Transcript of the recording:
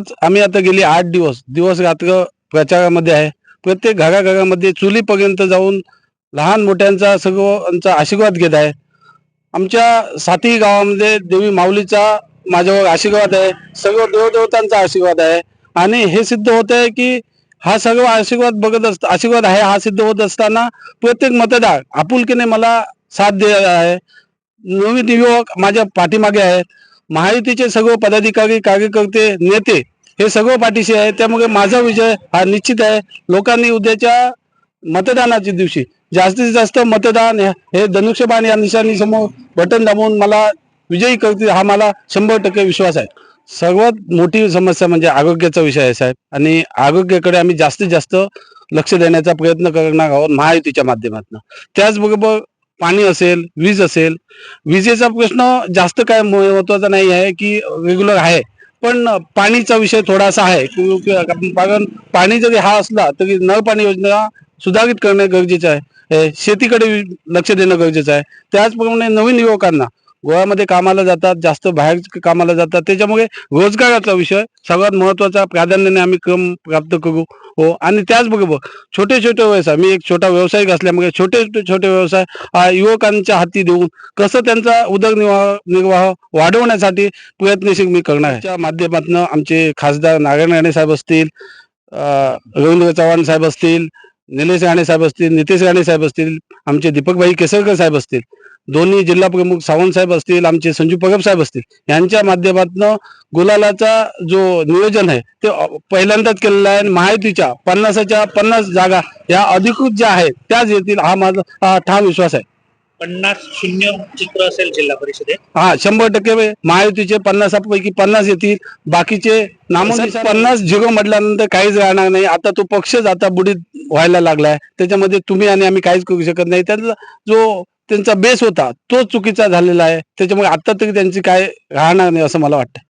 खरंच आम्ही आता गेली आठ दिवस. दिवस रात्र प्रचारामध्ये आहे. प्रत्येक घराघरामध्ये चुलीपर्यंत जाऊन लहान मोठ्यांचा सर्वांचा आशीर्वाद घेत आहे. आमच्या साती गावामध्ये देवी माऊलीचा माझ्यावर आशीर्वाद आहे. सर्व देवदेवतांचा आशीर्वाद आहे. आणि हे सिद्ध होत आहे की हा सर्व आशीर्वाद बघत असत आशीर्वाद आहे हा सिद्ध होत असताना प्रत्येक मतदार आपुलकीने मला साथ दिलेला आहे. नवीन युवक माझ्या पाठीमागे आहेत महायुतीचे सर्व पदाधिकारी कार्यकर्ते नेते हे सर्व पाठीशी आहे त्यामुळे माझा विजय हा निश्चित आहे. लोकांनी उद्याच्या मतदानाच्या दिवशी जास्तीत जास्त मतदान हे- हे धनुष्यबाण या निशाणी समोर बटन दाबून मला विजयी करतील हा मला शंभर टक्के विश्वास आहे. सर्वात मोठी समस्या म्हणजे आरोग्याचा विषय आहे साहेब. आणि आरोग्याकडे आम्ही जास्तीत जास्त लक्ष देण्याचा प्रयत्न करणार आहोत महायुतीच्या माध्यमातून. त्याचबरोबर पाणी असेल वीज असेल. विजेचा प्रश्न जास्त काय महत्त्वाचा नाही आहे की रेग्युलर आहे. पण पाणीचा विषय थोडासा आहे. कारण पाणी जरी हा असला तरी नळ पाणी योजना सुधारित करणे गरजेचे आहे. शेतीकडे लक्ष देणं गरजेचं आहे. त्याचप्रमाणे नवीन युवकांना गोव्यामध्ये कामाला जातात जास्त बाहेर कामाला जातात. त्याच्यामुळे रोजगाराचा विषय सर्वात महत्त्वाचा प्राधान्याने आम्ही क्रम प्राप्त करू. हो आणि त्याचबरोबर छोटे छोटे व्यवसाय मी एक छोटा व्यावसायिक असल्यामुळे छोटे छोटे व्यवसाय हा युवकांच्या हाती देऊन कसं त्यांचा उदरनिर्वाह निर्वाह वाढवण्यासाठी प्रयत्नशील मी करणार आहे. त्या माध्यमातून आमचे खासदार नारायण राणे साहेब असतील रवींद्र चव्हाण साहेब असतील निलेश राणे साहेब असतील नितेश राणे साहेब असतील आमचे दीपकभाई केसरकर साहेब असतील दोन्ही जिल्हा प्रमुख सावंत साहेब असतील आमचे संजू पगब साहेब असतील यांच्या माध्यमातून गुलालाचा जो नियोजन आहे ते पहिल्यांदाच केलेलं आहे. आणि महायुतीच्या पन्नासाच्या पन्नास जागा या अधिकृत ज्या आहेत त्याच येतील हा माझा हा ठाम विश्वास आहे. पन्नास शून्य चित्र असेल जिल्हा परिषदेत. हा शंभर टक्के महायुतीचे पन्नासापैकी पन्नास येतील. बाकीचे नामनिशाण पन्नास झिरो म्हटल्यानंतर काहीच राहणार नाही. आता तो पक्षच आता बुडीत व्हायला लागलाय. त्याच्यामध्ये तुम्ही आणि आम्ही काहीच करू शकत नाही. त्यांचा जो त्यांचा बेस होता. तो चुकीचा झालेला आहे. त्याच्यामुळे आता तरी त्यांची काय राहणार नाही असं मला वाटतं.